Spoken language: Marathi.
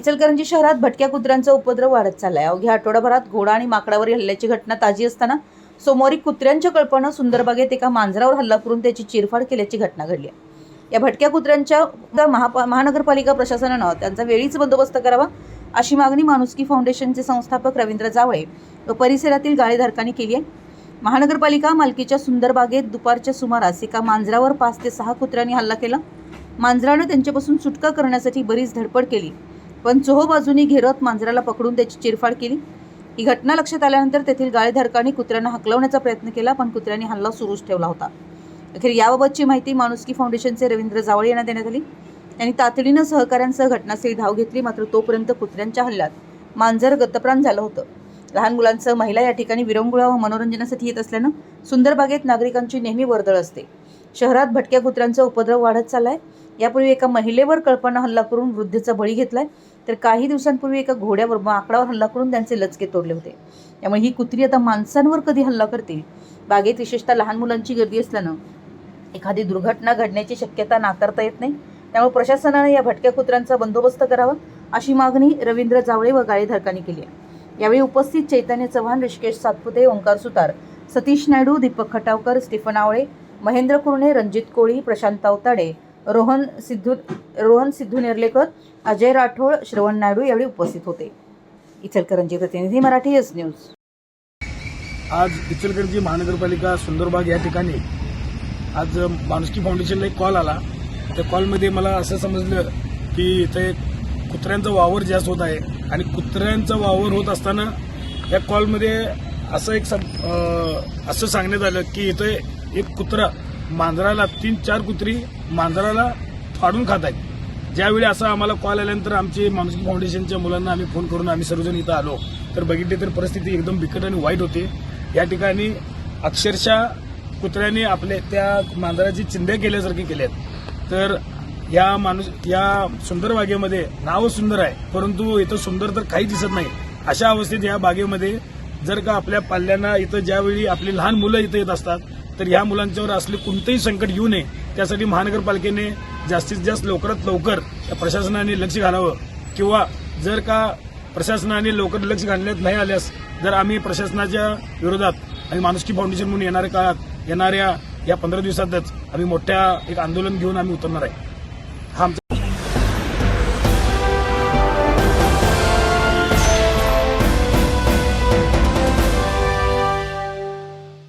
इचलकरंजी शहरात भटक्या कुत्र्यांचा उपद्रव वाढत चाललाय. अवघ्या आठवडाभरात घोडा आणि माकडावरील हल्ल्याची घटना ताजी असताना सोमवारी कुत्र्यांच्या कल्पना सुंदरबागेत एका मांजरावर हल्ला करून त्याची चिरफाड केल्याची घटना घडली आहे. या भटक्या कुत्र्यांच्या महापा महानगरपालिका प्रशासनानं त्यांचा वेळीच बंदोबस्त करावा अशी मागणी माणुसकी फाउंडेशनचे संस्थापक रवींद्र जावळे व परिसरातील गाळेधारकांनी केली आहे. महानगरपालिका मालकीच्या सुंदरबागेत दुपारच्या सुमारास एका मांजरावर पाच ते सहा कुत्र्यांनी हल्ला केला. मांजरानं त्यांच्यापासून सुटका करण्यासाठी बरीच धडपड केली. पण चोहोबाजूनी घेरत मांजराला पकडून त्याची चिरफाड केली. ही घटना लक्षात आल्यानंतर तेथील गाळेधारकांनी कुत्र्यांना हकलवण्याचा प्रयत्न केला पण कुत्र्यांनी हल्ला सुरूच ठेवला होता. अखेर याबाबतची माहिती माणुसकी फाउंडेशनचे रवींद्र जावळे यांना देण्यात आली. त्यांनी तातडीनं सहकाऱ्यांसह घटनास्थळी धाव घेतली मात्र तोपर्यंत कुत्र्यांच्या हल्ल्यात मांजर गतप्राण झालं होतं. लहान मुलांसह महिला या ठिकाणी विरंगुळा व मनोरंजनासाठी येत असल्यानं सुंदर बागेत नागरिकांची नेहमी वर्दळ असते. शहरात भटक्या कुत्र्यांचा उपद्रव वाढत चाललाय. यापूर्वी एका महिलेवर कल्पना हल्ला करून वृद्धेचा बळी घेतलाय. तर काही दिवसांपूर्वी एका घोड्यावर माकडावर हल्ला करून त्यांचे लचके तोडले होते. त्यामुळे ही कुत्री आता माणसांवर कधी हल्ला करते? बागेत विशेषतः लहान मुलांची गर्दी असल्यानं एखादी दुर्घटना घडण्याची शक्यता नाकारता येत नाही. त्यामुळे प्रशासनाने या भटक्या कुत्र्यांचा बंदोबस्त करावा अशी मागणी रवींद्र जावळे व गाळेधारकांनी केली आहे. यावेळी उपस्थित चैतन्य चव्हाण ऋषिकेश सातपुते ओंकार सुतार सतीश नायडू दीपक खटावकर स्टीफन आवळे महेंद्र कुरणे रणजित कोळी प्रशांत अवताडे रोहन सिद्धू रोहन सिद्धू नेर्लेकर अजय राठोड श्रवण नायडू यावेळी उपस्थित होते. इचलकरंजी प्रतिनिधी मराठी एस न्यूज. आज इचलकरंजी महानगरपालिका सुंदरबाग या ठिकाणी आज माणुसकी फाउंडेशनला एक कॉल आला. त्या कॉलमध्ये मला असं समजलं की इथे कुत्र्यांचा वावर जास्त होत आहे आणि कुत्र्यांचा वावर होत असताना या कॉलमध्ये असं एक सब असं सांगण्यात आलं की इथे एक कुत्रा मांजराला तीन चार कुत्री मांजराला फाडून खात आहेत. ज्यावेळी असा आम्हाला कॉल आल्यानंतर आमचे माणुसकी फाउंडेशनच्या मुलांना आम्ही फोन करून आम्ही सर्वजण इथं आलो. तर बघितले तर परिस्थिती एकदम बिकट आणि वाईट होती. या ठिकाणी अक्षरशः कुत्र्याने आपले त्या मांजराची चिंध्या केल्यासारखे आहेत. तर या माणूस या सुंदर बागेमध्ये नाव सुंदर आहे परंतु इथं सुंदर तर काही दिसत नाही. अशा अवस्थेत या बागेमध्ये जर का आपल्या पाल्यांना इथं ज्यावेळी आपली लहान मुलं इथं येत असतात तर ह्या मुलांच्यावर असले कोणतेही संकट येऊ नये. त्यासाठी महानगरपालिकेने जास्तीत जास्त लवकरात लवकर या प्रशासनाने लक्ष घालावं. किंवा जर का प्रशासनाने लवकर लक्ष घालण्यात नाही आल्यास जर आम्ही प्रशासनाच्या विरोधात आणि माणुसकी फाउंडेशन म्हणून येणाऱ्या काळात येणाऱ्या या पंधरा दिवसातच आम्ही मोठ्या एक आंदोलन घेऊन आम्ही उतरणार आहे.